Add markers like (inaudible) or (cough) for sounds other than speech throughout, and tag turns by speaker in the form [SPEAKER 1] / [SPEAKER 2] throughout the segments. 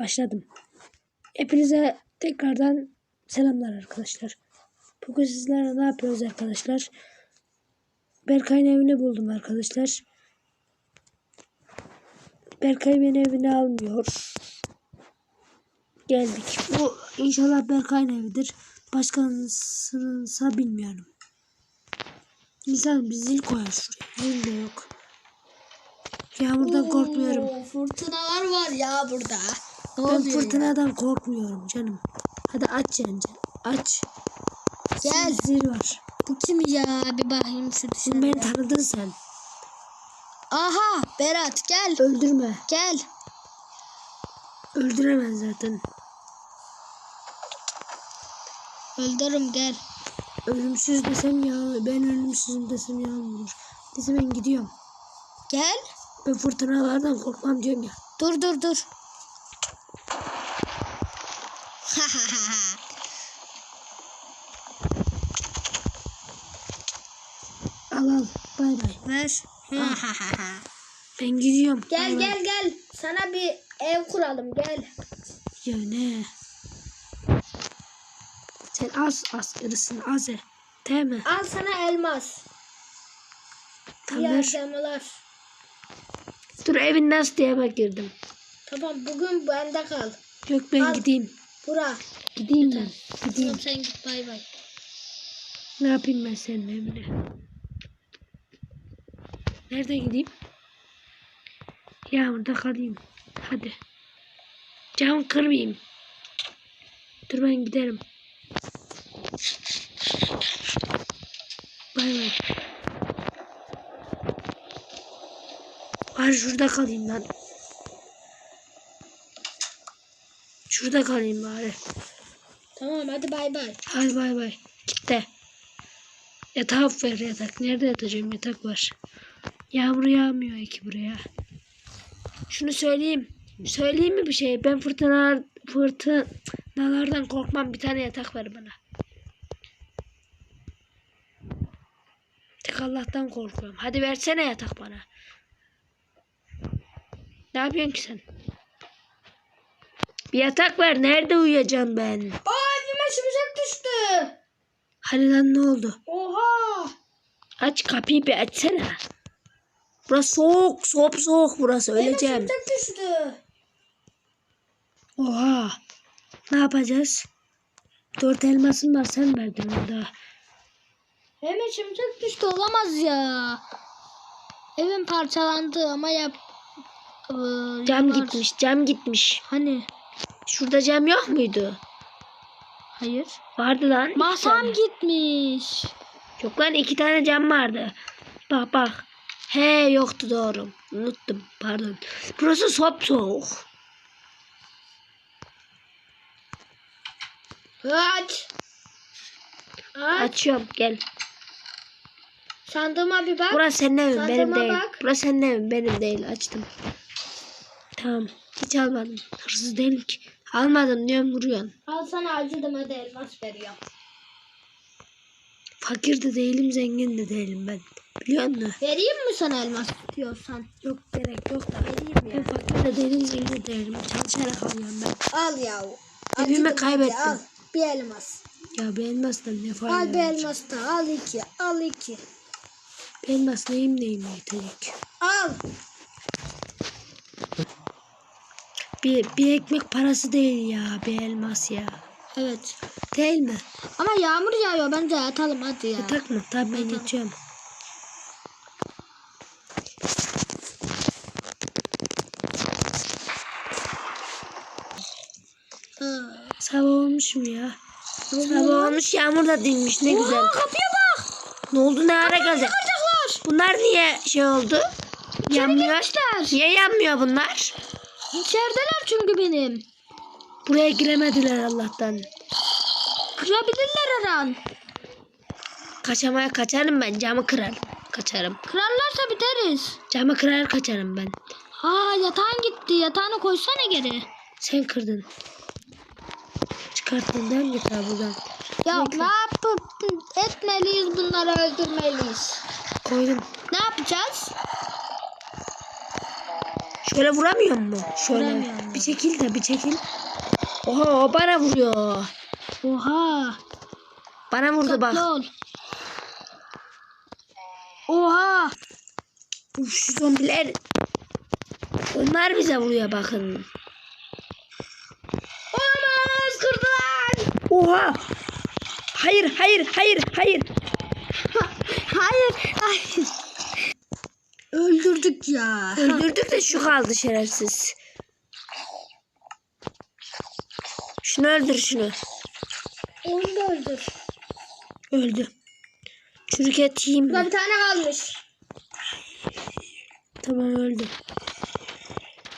[SPEAKER 1] Başladım. Hepinize tekrardan selamlar arkadaşlar. Bugün sizlerle ne yapıyoruz arkadaşlar? Berkay'ın evini buldum arkadaşlar. Berkay beni evine almıyor. Geldik. Bu inşallah Berkay'ın evidir. Başkasınınsa bilmiyorum. İnsan bir zil koyar şuraya. Zil de yok. Yağmurdan korkmuyorum.
[SPEAKER 2] Oo, Fırtınalar var ya burada. Ne
[SPEAKER 1] Ben
[SPEAKER 2] oluyor ya?
[SPEAKER 1] fırtınadan korkmuyorum canım. Hadi aç yence. Aç.
[SPEAKER 2] Gel.
[SPEAKER 1] Zil var.
[SPEAKER 2] Bu kim ya? Bir bakayım şu
[SPEAKER 1] Şimdi beni tanıdın sen.
[SPEAKER 2] Aha Berat gel.
[SPEAKER 1] Öldürme.
[SPEAKER 2] Gel.
[SPEAKER 1] Öldüremez zaten.
[SPEAKER 2] Öldürürüm gel.
[SPEAKER 1] Ölümsüz desem ya. Ben ölümsüzüm desem yalan olur. Desem ben gidiyorum.
[SPEAKER 2] Gel.
[SPEAKER 1] Ben fırtınalardan korkmam diyorum ya.
[SPEAKER 2] Dur dur dur.
[SPEAKER 1] Al al. Bay bay.
[SPEAKER 2] Ver. (laughs)
[SPEAKER 1] Ben gidiyorum.
[SPEAKER 2] gel
[SPEAKER 1] Bay bay.
[SPEAKER 2] gel gel. Sana bir ev kuralım gel.
[SPEAKER 1] Ya ne? Sen az askerisin az e. Değil mi?
[SPEAKER 2] Al sana elmas.
[SPEAKER 1] Tamam.
[SPEAKER 2] Camalar.
[SPEAKER 1] Dur evin nasıl diye bak girdim.
[SPEAKER 2] Tamam bugün bende kal.
[SPEAKER 1] Yok ben
[SPEAKER 2] Al.
[SPEAKER 1] gideyim.
[SPEAKER 2] Bura.
[SPEAKER 1] Gideyim ben. Gideyim.
[SPEAKER 2] Tamam sen git bay bay.
[SPEAKER 1] Ne yapayım ben senin evine? Nerede gideyim? Yağmurda kalayım. Hadi. Cam kırmayayım. Dur ben giderim. Bay bay. Bari şurada kalayım lan. Şurada kalayım bari.
[SPEAKER 2] Tamam hadi bay bay.
[SPEAKER 1] Hadi bay bay. Gitti. Yatak ver yatak. Nerede yatacağım? Yatak var. Yağmur yağmıyor ki buraya. Şunu söyleyeyim. Söyleyeyim mi bir şey? Ben fırtınalar, fırtınalardan korkmam. Bir tane yatak ver bana. Tek Allah'tan korkuyorum. Hadi versene yatak bana. Ne yapıyorsun ki sen? Bir yatak ver. Nerede uyuyacağım ben?
[SPEAKER 2] Aa evime şimşek düştü.
[SPEAKER 1] Hani lan ne oldu?
[SPEAKER 2] Oha.
[SPEAKER 1] Aç kapıyı bir açsana. Burası soğuk, soğuk soğuk burası. Öleceğim.
[SPEAKER 2] Evime şimşek düştü.
[SPEAKER 1] Oha. Ne yapacağız? Dört elmasın var sen verdin orada.
[SPEAKER 2] Evime şimşek düştü olamaz ya. Evim parçalandı ama yap.
[SPEAKER 1] Cam
[SPEAKER 2] yapar.
[SPEAKER 1] gitmiş, cam gitmiş.
[SPEAKER 2] Hani?
[SPEAKER 1] Şurada cam yok muydu?
[SPEAKER 2] Hayır.
[SPEAKER 1] Vardı lan.
[SPEAKER 2] Masam gitmiş.
[SPEAKER 1] Yok lan iki tane cam vardı. Bak bak. He yoktu doğru. Unuttum pardon. Burası sop soğuk.
[SPEAKER 2] Aç. Aç.
[SPEAKER 1] Açıyorum gel.
[SPEAKER 2] Sandığıma bir bak.
[SPEAKER 1] Burası senin evin
[SPEAKER 2] Sen
[SPEAKER 1] benim değil.
[SPEAKER 2] bak.
[SPEAKER 1] Burası senin evin benim değil. Açtım. Tamam. Hiç almadım. Hırsız değilim ki. Almadım diyorum vuruyorsun.
[SPEAKER 2] Al sana acıdım hadi elmas veriyorum.
[SPEAKER 1] Fakir de değilim zengin de değilim ben. Biliyor musun?
[SPEAKER 2] Vereyim mi sana elmas istiyorsan?
[SPEAKER 1] Yok gerek yok da.
[SPEAKER 2] Vereyim
[SPEAKER 1] Ben fakir de değilim zengin de değilim. Çalışarak alıyorum ben.
[SPEAKER 2] Al yahu.
[SPEAKER 1] Evimi kaybettim.
[SPEAKER 2] Al bir elmas.
[SPEAKER 1] Ya bir elmasla ne fayda
[SPEAKER 2] Al bir elmas da al iki. Al iki.
[SPEAKER 1] Bir elmas neyim neyim yetecek.
[SPEAKER 2] Al.
[SPEAKER 1] Bir, bir ekmek parası değil ya bir elmas ya.
[SPEAKER 2] Evet.
[SPEAKER 1] Değil mi?
[SPEAKER 2] Ama yağmur yağıyor bence atalım hadi ya.
[SPEAKER 1] Yatak mı? Tabii ben
[SPEAKER 2] Yatalım.
[SPEAKER 1] yatıyorum. Sabah olmuş mu ya? Sabah olmuş yağmur da dinmiş ne güzel.
[SPEAKER 2] Aa, kapıya bak.
[SPEAKER 1] Ne oldu ne ara geldi? Bunlar niye şey oldu? Yanmıyor. Niye yanmıyor bunlar?
[SPEAKER 2] İçerideler çünkü benim.
[SPEAKER 1] Buraya giremediler Allah'tan.
[SPEAKER 2] Kırabilirler her an.
[SPEAKER 1] Kaçamaya kaçarım ben camı kırar. Kaçarım.
[SPEAKER 2] Kırarlarsa biteriz.
[SPEAKER 1] Camı kırar kaçarım ben.
[SPEAKER 2] Aa yatağın gitti. Yatağını koysana geri.
[SPEAKER 1] Sen kırdın. Çıkarttın değil mi yatağı buradan?
[SPEAKER 2] Ya ne yapıp etmeliyiz bunları öldürmeliyiz.
[SPEAKER 1] Koydum.
[SPEAKER 2] Ne yapacağız?
[SPEAKER 1] Şöyle vuramıyor mu? Şöyle.
[SPEAKER 2] Vuramıyorum.
[SPEAKER 1] Bir çekil de bir çekil. Oha o bana vuruyor.
[SPEAKER 2] Oha.
[SPEAKER 1] Bana vurdu bak.
[SPEAKER 2] Ol. Oha.
[SPEAKER 1] Uf, şu zombiler. Onlar bize vuruyor bakın.
[SPEAKER 2] Olamaz kırdılar.
[SPEAKER 1] Oha. Hayır hayır hayır hayır. (laughs)
[SPEAKER 2] Hayır. Hayır. Öldürdük ya.
[SPEAKER 1] Öldürdük de şu kaldı şerefsiz. Şunu öldür şunu.
[SPEAKER 2] Onu da öldür.
[SPEAKER 1] Öldü. Çürük et yiyeyim
[SPEAKER 2] Burada
[SPEAKER 1] mi?
[SPEAKER 2] bir tane kalmış.
[SPEAKER 1] Tamam öldü.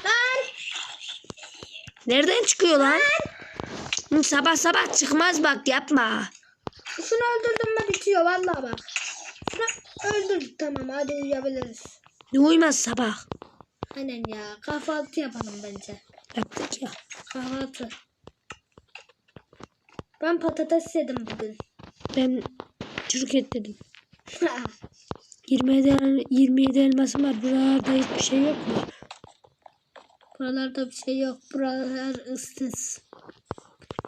[SPEAKER 2] Lan.
[SPEAKER 1] Nereden çıkıyor lan? Hı, sabah sabah çıkmaz bak yapma.
[SPEAKER 2] Şunu öldürdüm mü bitiyor vallahi bak. Şunu öldürdük tamam hadi uyuyabiliriz.
[SPEAKER 1] Ne uyumaz sabah.
[SPEAKER 2] Aynen ya kahvaltı yapalım bence.
[SPEAKER 1] Yaptık ya.
[SPEAKER 2] Kahvaltı. Ben patates yedim bugün.
[SPEAKER 1] Ben çürük et dedim. (laughs) 27, el- 27 elmasım var. Buralarda hiçbir şey yok mu?
[SPEAKER 2] Buralarda bir şey yok. Buralar ıssız.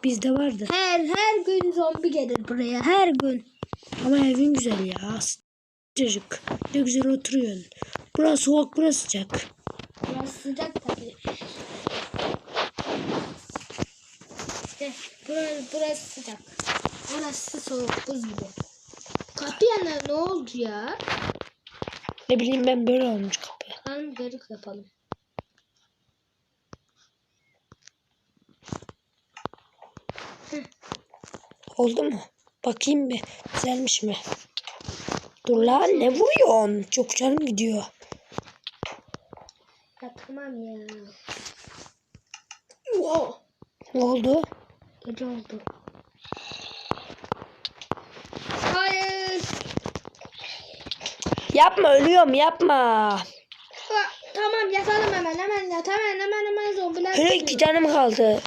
[SPEAKER 1] Bizde vardı.
[SPEAKER 2] Her her gün zombi gelir buraya. Her gün.
[SPEAKER 1] Ama evin güzel ya. Sıcacık. Ne güzel oturuyorsun. Burası soğuk burası sıcak.
[SPEAKER 2] Biraz sıcak tabii. İşte burası, burası sıcak. Orası soğuk buz gibi. Kapı yana ne oldu ya?
[SPEAKER 1] Ne bileyim ben böyle olmuş kapı.
[SPEAKER 2] Kan garip yapalım.
[SPEAKER 1] Oldu mu? Bakayım bir. Güzelmiş mi? Dur lan ne vuruyorsun? Çok canım gidiyor.
[SPEAKER 2] Ya tamam ya.
[SPEAKER 1] Ne oldu?
[SPEAKER 2] Gece oldu. Hayır.
[SPEAKER 1] Yapma ölüyorum yapma.
[SPEAKER 2] Ha, tamam yatalım hemen hemen yat hemen hemen hemen zombiler geliyor.
[SPEAKER 1] iki canım kaldı.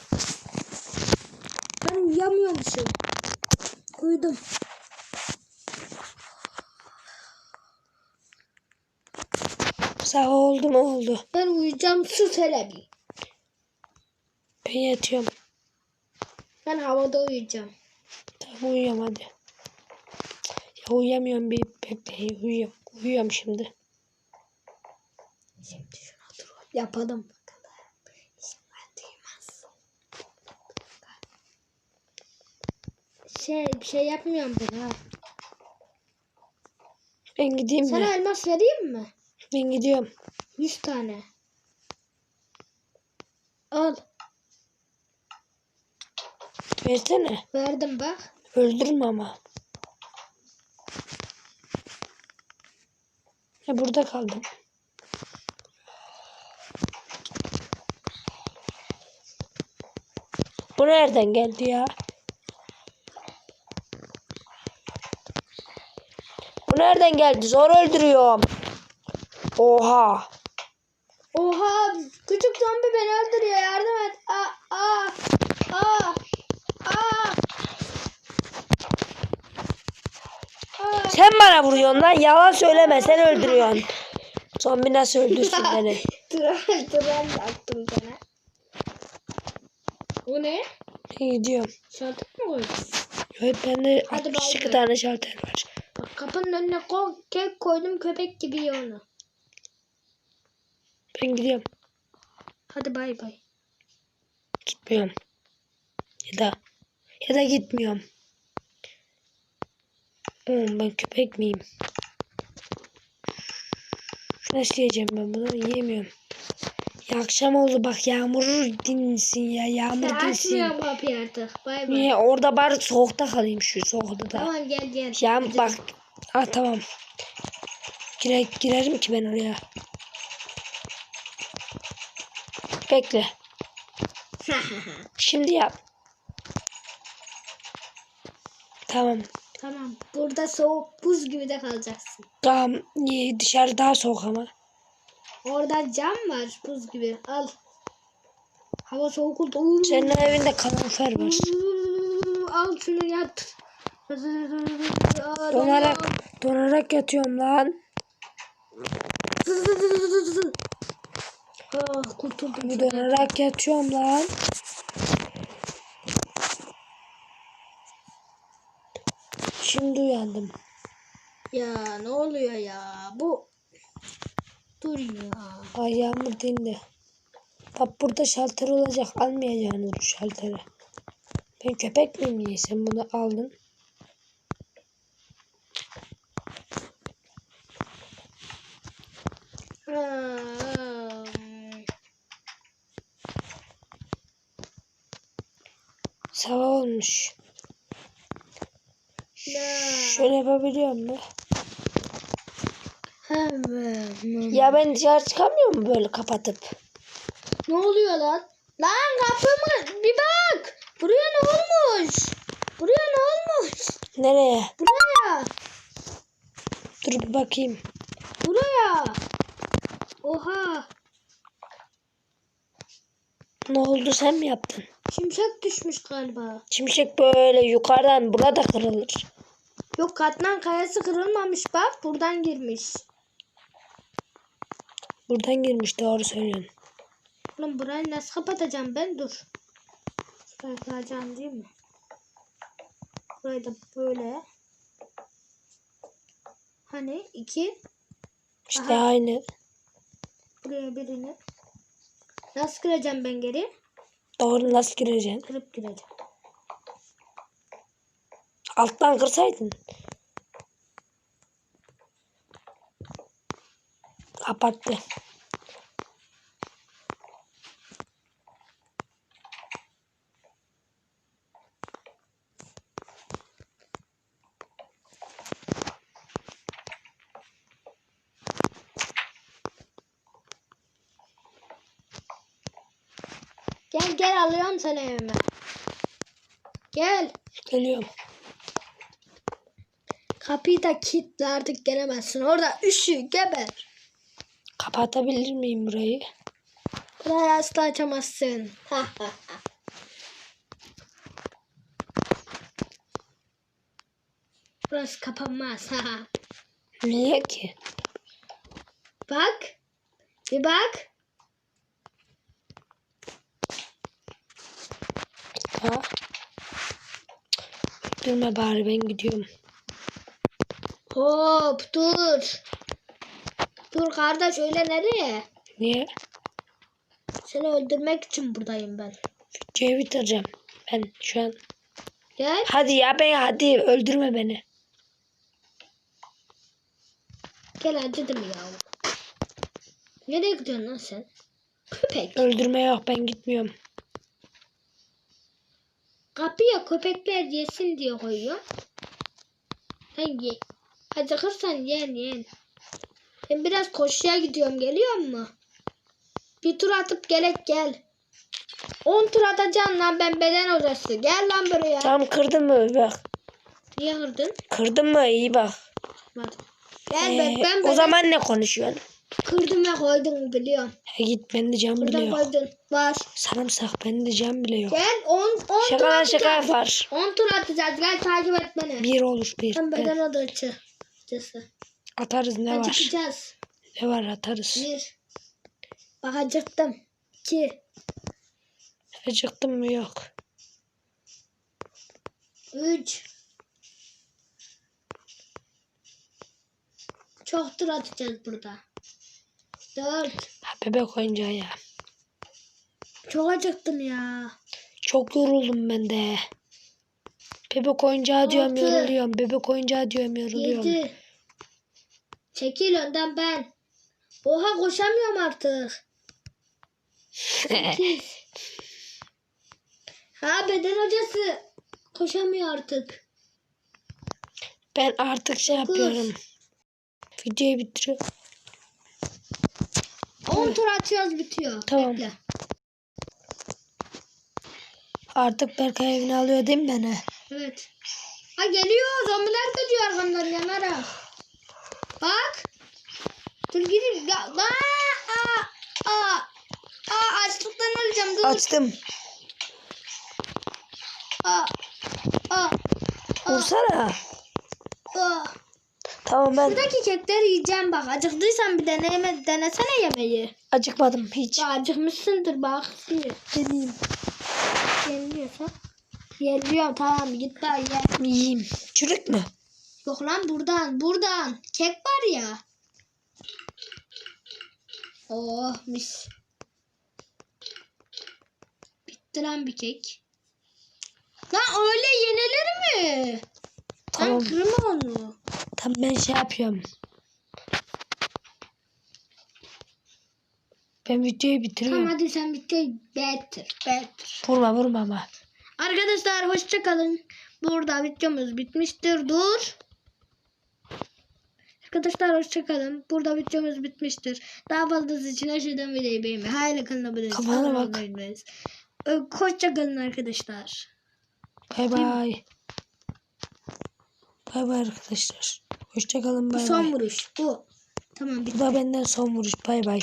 [SPEAKER 2] Ben uyuyamıyormuşum. Uyudum.
[SPEAKER 1] Sağ oldu mu oldu.
[SPEAKER 2] Ben uyuyacağım sus hele bir.
[SPEAKER 1] Ben yatıyorum.
[SPEAKER 2] Ben havada uyuyacağım.
[SPEAKER 1] Tamam uyuyorum hadi. Ya uyuyamıyorum bir bekle uyuyorum. Uyuyorum şimdi.
[SPEAKER 2] Şimdi şuna dur. Yapalım. Şey bir şey yapmıyorum ben ha.
[SPEAKER 1] Ben gideyim
[SPEAKER 2] Sana
[SPEAKER 1] mi?
[SPEAKER 2] elmas vereyim mi?
[SPEAKER 1] Ben gidiyorum.
[SPEAKER 2] 100 tane. Al.
[SPEAKER 1] Versene.
[SPEAKER 2] Verdim bak.
[SPEAKER 1] Öldürme ama. Ya burada kaldım. Bu nereden geldi ya? Bu nereden geldi? Zor öldürüyorum. Oha.
[SPEAKER 2] Oha küçük zombi beni öldürüyor yardım et. Aa aa aa aa. Aa.
[SPEAKER 1] Sen bana vuruyorsun lan. Yalan söyleme. Sen öldürüyorsun. Zombi nasıl öldürsün (laughs) beni?
[SPEAKER 2] Tren tren yaptım sana. O ne?
[SPEAKER 1] Gidiyorum.
[SPEAKER 2] Şalter mi koydun?
[SPEAKER 1] Evet bende
[SPEAKER 2] Hadi
[SPEAKER 1] 62
[SPEAKER 2] bay bay.
[SPEAKER 1] tane şalter var.
[SPEAKER 2] Bak kapının önüne ko kek koydum köpek gibi ye onu.
[SPEAKER 1] Ben gidiyorum.
[SPEAKER 2] Hadi bay bay.
[SPEAKER 1] Gitmiyorum. Ya da ya da gitmiyorum. Oğlum ben köpek miyim? Nasıl yiyeceğim ben bunu? Yiyemiyorum. Ya akşam oldu bak yağmur dinsin ya yağmur
[SPEAKER 2] Ya
[SPEAKER 1] dinsin.
[SPEAKER 2] açmıyorum kapıyı artık. Bay bay.
[SPEAKER 1] Niye orada bari soğukta kalayım şu soğukta da.
[SPEAKER 2] Tamam gel gel.
[SPEAKER 1] Ya bak. Ha tamam. Gire, girerim ki ben oraya. Bekle. (laughs) Şimdi yap. Tamam.
[SPEAKER 2] tamam. Burada soğuk buz gibi de kalacaksın.
[SPEAKER 1] Tamam. Dışarı daha soğuk ama.
[SPEAKER 2] Orada cam var buz gibi. Al. Hava soğuk oldu.
[SPEAKER 1] Senin evinde kalorifer var.
[SPEAKER 2] Al şunu yat.
[SPEAKER 1] Donarak, donarak yatıyorum lan. (laughs)
[SPEAKER 2] Ah kurtuldum.
[SPEAKER 1] Dönerek yatıyorum lan. Şimdi uyandım.
[SPEAKER 2] Ya ne oluyor ya? Bu dur ya.
[SPEAKER 1] Ayağımı dindi. Bak burada şalter olacak. Almayacaksınız bu şalteri. Ben köpek miyim niye sen bunu aldın?
[SPEAKER 2] Hmm.
[SPEAKER 1] Sabah olmuş. Şöyle yapabiliyor mu? Ya ben dışarı çıkamıyor mu böyle kapatıp?
[SPEAKER 2] Ne oluyor lan? Lan kapımı bir bak. Buraya ne olmuş? Buraya ne olmuş?
[SPEAKER 1] Nereye?
[SPEAKER 2] Buraya.
[SPEAKER 1] Dur bir bakayım.
[SPEAKER 2] Buraya. Oha.
[SPEAKER 1] Ne oldu sen mi yaptın?
[SPEAKER 2] Şimşek düşmüş galiba.
[SPEAKER 1] Şimşek böyle yukarıdan burada kırılır.
[SPEAKER 2] Yok katman kayası kırılmamış bak. Buradan girmiş.
[SPEAKER 1] Buradan girmiş doğru söylüyorsun.
[SPEAKER 2] Oğlum burayı nasıl kapatacağım ben? Dur. Şurayı kıracağım değil mi? Burayı da böyle. Hani iki.
[SPEAKER 1] İşte
[SPEAKER 2] Aha.
[SPEAKER 1] aynı.
[SPEAKER 2] Buraya birini. Nasıl kıracağım ben geri?
[SPEAKER 1] Doğru nasıl gireceksin?
[SPEAKER 2] Kırıp gireceğim.
[SPEAKER 1] Alttan kırsaydın. Kapattı.
[SPEAKER 2] Gel gel alıyorum seni evime. Gel.
[SPEAKER 1] Geliyorum.
[SPEAKER 2] Kapıyı da kilitle artık gelemezsin. Orada üşü geber.
[SPEAKER 1] Kapatabilir miyim burayı?
[SPEAKER 2] Burayı asla açamazsın. Ha ha ha. Burası kapanmaz.
[SPEAKER 1] Niye ki?
[SPEAKER 2] Bak. Bir bak.
[SPEAKER 1] Ha? Durma bari ben gidiyorum.
[SPEAKER 2] Hop dur. Dur kardeş öyle nereye?
[SPEAKER 1] Niye?
[SPEAKER 2] Seni öldürmek için buradayım ben.
[SPEAKER 1] Videoyu bitireceğim. Ben şu an.
[SPEAKER 2] Gel.
[SPEAKER 1] Hadi ya ben hadi öldürme beni.
[SPEAKER 2] Gel acıdım ya. Nereye gidiyorsun lan sen? Köpek.
[SPEAKER 1] Öldürme yok ben gitmiyorum.
[SPEAKER 2] Kapıya köpekler yesin diye koyuyor. Sen ye. Acıkırsan yen yen. Ben biraz koşuya gidiyorum geliyor mu? Bir tur atıp gerek gel. 10 tur atacağım lan ben beden hocası. Gel lan buraya.
[SPEAKER 1] Tam kırdın mı bak.
[SPEAKER 2] Niye kırdın?
[SPEAKER 1] Kırdın mı iyi bak.
[SPEAKER 2] Bak. Gel
[SPEAKER 1] Ee,
[SPEAKER 2] ben, ben
[SPEAKER 1] o
[SPEAKER 2] beden
[SPEAKER 1] zaman ne konuşuyorsun?
[SPEAKER 2] Kırdım ve koydum biliyorum.
[SPEAKER 1] He git bende cam bile
[SPEAKER 2] Kırdım
[SPEAKER 1] yok.
[SPEAKER 2] koydun. Var.
[SPEAKER 1] Sarımsak bende cam bile yok.
[SPEAKER 2] Gel 10 10 tur
[SPEAKER 1] Şaka lan şaka var.
[SPEAKER 2] 10 tur atacağız. Gel takip et beni.
[SPEAKER 1] Bir olur bir.
[SPEAKER 2] Ben beden hocası.
[SPEAKER 1] Atarız ne var?
[SPEAKER 2] Acıkacağız.
[SPEAKER 1] Ne var atarız.
[SPEAKER 2] Bir. Bak acıktım. İki.
[SPEAKER 1] Acıktın mı yok.
[SPEAKER 2] Üç. Çok tur atacağız burada. Dört.
[SPEAKER 1] Ha, bebek oyuncağı ya.
[SPEAKER 2] Çok acıktım ya.
[SPEAKER 1] Çok yoruldum ben de. Bebek oyuncağı diyorum
[SPEAKER 2] Altı.
[SPEAKER 1] yoruluyorum. Bebek oyuncağı diyorum yoruluyorum.
[SPEAKER 2] Yedi. Çekil önden ben. Oha koşamıyorum artık. Sekiz. (laughs) ha beden hocası. Koşamıyor artık.
[SPEAKER 1] ben artık şey
[SPEAKER 2] Dokuz.
[SPEAKER 1] yapıyorum. Videoyu bitiriyorum.
[SPEAKER 2] 10 tur atıyoruz bitiyor.
[SPEAKER 1] Tamam.
[SPEAKER 2] Bekle.
[SPEAKER 1] Artık Berkay evini alıyor değil mi beni?
[SPEAKER 2] Evet. Ha geliyor. Zombiler geliyor arkamdan yanarak. Bak. Dur gidin. Ya, aa, aa, aa, aa, açlıktan öleceğim. Dur.
[SPEAKER 1] Açtım.
[SPEAKER 2] Aa, aa, aa,
[SPEAKER 1] Vursana.
[SPEAKER 2] aa.
[SPEAKER 1] Tamam ben
[SPEAKER 2] Buradaki kekleri yiyeceğim bak. Acıktıysan bir deneme, denesene yemeği.
[SPEAKER 1] acıkmadım hiç.
[SPEAKER 2] Ya acıkmışsındır bak.
[SPEAKER 1] Deneyeyim.
[SPEAKER 2] Yeniliyorsa. Yeniliyor tamam git daha ye.
[SPEAKER 1] Yiyeyim. Çürük mü?
[SPEAKER 2] Yok lan buradan buradan. Kek var ya. Oh mis. Bitti lan bir kek. Lan öyle yenilir mi?
[SPEAKER 1] Tamam.
[SPEAKER 2] Lan kırma onu.
[SPEAKER 1] Tamam ben şey yapıyorum. Ben videoyu
[SPEAKER 2] Tamam
[SPEAKER 1] bitiriyorum.
[SPEAKER 2] hadi sen bitti. Better. Better.
[SPEAKER 1] Vurma vurma ama.
[SPEAKER 2] Arkadaşlar hoşça kalın. Burada videomuz bitmiştir. Dur. Arkadaşlar hoşça kalın. Burada videomuz bitmiştir. Daha fazlası için aşağıdan videoyu beğenmeyi. Hala kanala abone olmayı,
[SPEAKER 1] Kafana
[SPEAKER 2] abone
[SPEAKER 1] bak.
[SPEAKER 2] olmayı unutmayın. Ee, Hoşça kalın arkadaşlar.
[SPEAKER 1] Bay bay. Bay bay arkadaşlar. Hoşçakalın
[SPEAKER 2] Bu
[SPEAKER 1] bay
[SPEAKER 2] son
[SPEAKER 1] bay.
[SPEAKER 2] vuruş. Bu. Tamam bitti.
[SPEAKER 1] Bu da benden son vuruş. Bay bay.